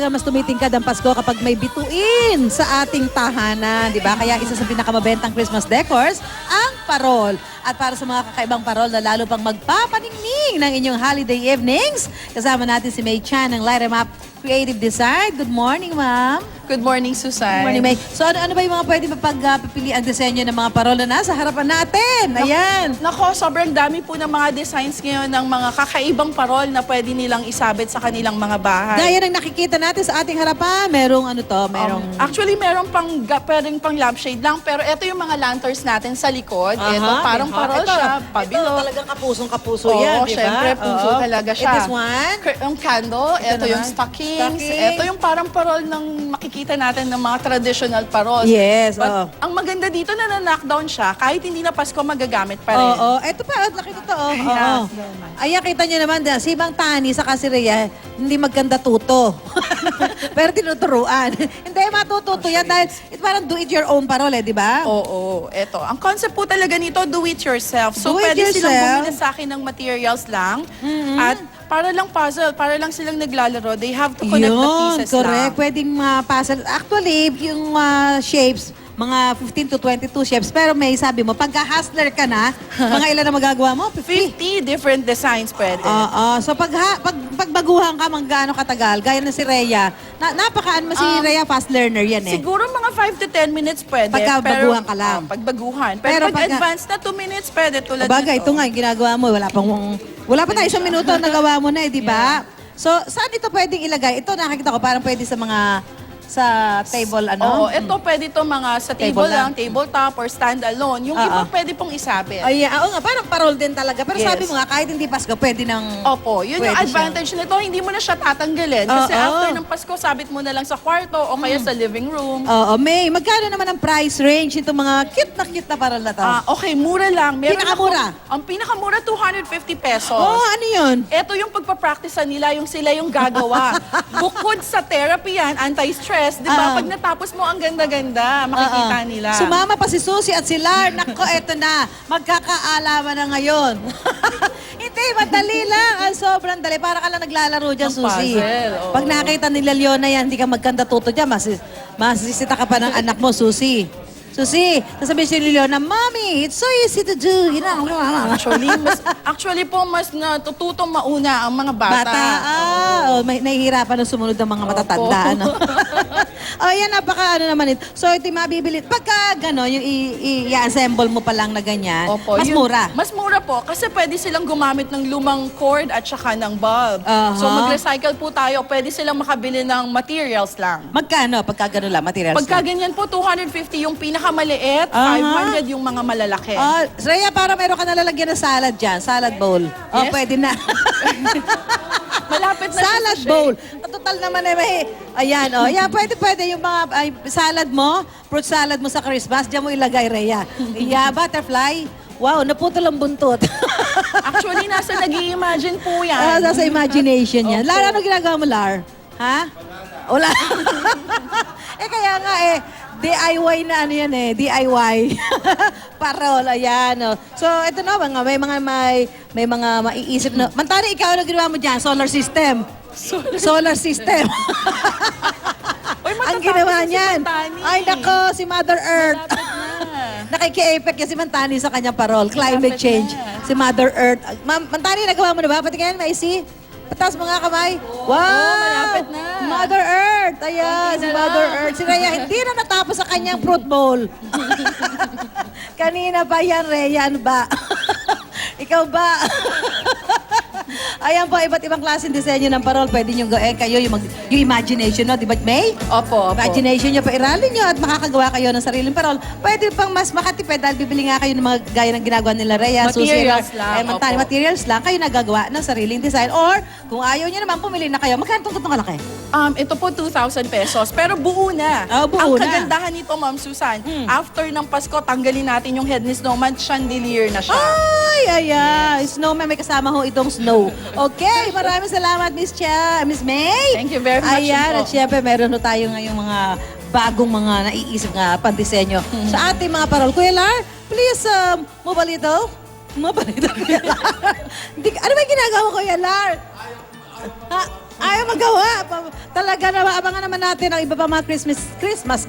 talaga mas tumitingkad ang Pasko kapag may bituin sa ating tahanan, di ba? Kaya isa sa pinakamabentang Christmas decors, ang parol. At para sa mga kakaibang parol na lalo pang magpapaningning ng inyong holiday evenings, kasama natin si May Chan ng Light 'em Up Creative Design. Good morning, ma'am. Good morning, Susan. Good morning, May. So ano, ano ba yung mga pwede mapagpipili ang disenyo ng mga parol na nasa harapan natin? Ayan. Nako, sobrang dami po ng mga designs ngayon ng mga kakaibang parol na pwede nilang isabit sa kanilang mga bahay. Gaya ng nakikita natin sa ating harapan, merong ano to, merong... Um, actually, meron pang, ga- pwedeng pang lampshade lang, pero ito yung mga lanterns natin sa likod. ito, Aha, parang aha. parol Ito, siya, Ito pabilo. talagang kapusong kapuso Oo, yan, di ba? syempre, puso Oo. talaga siya. It is one. K- yung candle, ito, Ito yung naman. stockings, Stocking. ito yung parang parol ng makikita natin ng mga traditional parols. Yes, But oo. ang maganda dito na na-knockdown siya, kahit hindi na Pasko magagamit pa rin. Oo, ito pa, nakita to. Oh. Ayan. Oo. Ayan, kita nyo naman, da, si Mang Tani sa si Rhea, hindi maganda tuto. Pero tinuturuan. hindi, matututo yan dahil it's parang do it your own parol eh, di ba? Oo, eto. Ang concept po talaga nito, do it yourself. So, Do it pwede silang yourself. bumili sa akin ng materials lang. At para lang puzzle, para lang silang naglalaro, they have to connect the Yun, pieces correct. lang. Pwedeng ma-puzzle. Actually, yung ah, shapes, mga 15 to 22 shapes. Pero may sabi mo, pagka hustler ka na, mga ilan na magagawa mo? 50. 50 different designs pwede. Oo. So pag, ha, pag pagbaguhan ka mang gaano katagal, gaya na si Rhea, na, napakaan mo si Um, Rhea fast learner yan eh. Siguro mga 5 to 10 minutes pwede. Pagka pero, baguhan ka lang. oh, pagbaguhan. Pero, Pero pag pagka- advance na 2 minutes pwede tulad Bagay, nito. ito nga yung ginagawa mo. Wala pang wala pa tayo isang minuto nagawa mo na eh, di ba? So, saan ito pwedeng ilagay? Ito nakikita ko parang pwede sa mga sa table ano? Oo, ito pwede to mga sa Table table, lang. lang, tabletop or stand alone. Yung Oo. iba pwede pong isabit. Ay, oo nga, parang parol din talaga. Pero Yes. sabi mo nga, kahit hindi Pasko, pwede nang... Opo, yun yung Pwede advantage nito. Hindi mo na siya tatanggalin. Kasi Oo. after ng Pasko, sabit mo na lang sa kwarto o kaya sa living room. Oo, May, magkano naman ang price range itong mga cute na cute na parol na to? Ah, okay, mura lang. Meron Pinakamura? ako- ang pinakamura, 250 pesos. Oo, ano yun? Ito yung pagpapractice nila, yung sila yung gagawa. Bukod sa therapy yan, anti-stress, di Ah. ba? Pag natapos mo, ang ganda-ganda, makikita Oo. nila. Sumama pa si Susie at si Lar. Nako, eto na. Magkakaalaman na ngayon. Hindi, madali lang. Ang sobrang dali. Para ka lang naglalaro dyan, Susie. puzzle, oo. Pag nakita nila Leona yan, hindi ka magkanda tuto dyan. Mas, masisita ka pa ng anak mo, Susie. Susie, sasabihin si Leona, Mommy, it's so easy to do. Know, Actually, mas, actually po, mas natututo mauna ang mga bata. Bata. Ah, oh, may nahihirapan na sumunod ng mga matatanda. Ano? oh, yan, napaka ano naman ito. So, ito yung mabibili. Pagka gano'n, yung i- i- i-assemble mo pa lang na ganyan, Opo, mas yun- mura. Mas mura po kasi pwede silang gumamit ng lumang cord at saka ng bulb. Aha. So mag-recycle po tayo, pwede silang makabili ng materials lang. Magkano pagka gano'n lang, materials Pagka ganyan po, 250 yung pinakamaliit, Aha. 500 yung mga malalaki. Oh, Rhea, para meron ka nalalagyan ng salad dyan, salad bowl. Oh, Yes. pwede na. Malapit na siya sa salad shade. bowl. Total naman eh, may, ayan, oh. Yeah, pwede, pwede yung mga ay, salad mo, fruit salad mo sa Christmas, dyan mo ilagay, Rhea. Yeah, butterfly. Wow, naputol ang buntot. Actually, nasa nag imagine po yan. Ah, nasa imagination yan. Opo. Lar, ano ginagawa mo, Lar? Ha? Wala. eh kaya nga eh, DIY na ano yan eh, DIY. Parol, ayan. Oh. So, ito na, mga, may mga may, may mga maiisip na. Mantari, ikaw ano ginawa mo dyan? Solar system. Solar system. Uy, Ang ginawa na si niyan. Mantani. Ay, nako, si Mother Earth. Malapit na. Nakiki-effect kasi Mantani sa kanyang parol. Climate change. Si Mother Earth. Ma'am, Mantani, nagawa mo na ba? Pati kayan, Maisi? Pataas mo nga kamay. Wow! malapit na. Mother Earth. Ayan, Konti si na Mother lang. Earth. Si Rhea, hindi na natapos sa kanyang fruit bowl. Kanina pa yan, Rhea. Ano ba? Ikaw ba? Ayan po, iba't ibang klaseng disenyo ng parol. Pwede nyo gawin kayo yung, mag, yung imagination, no? Di ba, May? Opo, opo. Imagination nyo pa, iralin nyo at makakagawa kayo ng sariling parol. Pwede pang mas makatipid dahil bibili nga kayo ng mga gaya ng ginagawa nila Rhea, Materials Susie, lang, eh, Mantani, opo. materials lang, kayo nagagawa ng sariling design. Or, kung ayaw nyo naman, pumili na kayo. Magkano itong itong kalaki? Um, ito po 2,000 pesos, pero buo na. Ah, buo Ang na. kagandahan nito, Ma'am Susan, after ng Pasko, tanggalin natin yung head ni Snowman, chandelier na siya. Ay, ayan. Snowman, may kasama ho itong snow. Okay, maraming salamat, Miss Chia, Miss May. Thank you very much Ayan, po. at syempre, meron ho tayo ngayong mga bagong mga naiisip nga pandisenyo Hmm. sa ating mga parol. Kuya Lar, please, um, move a little. Move a little, Kuya Lar. Ano ba yung ginagawa Kuya Lar? Ha? Ayaw magawa. Talaga na, abangan naman natin ang iba pa mga Christmas, Christmas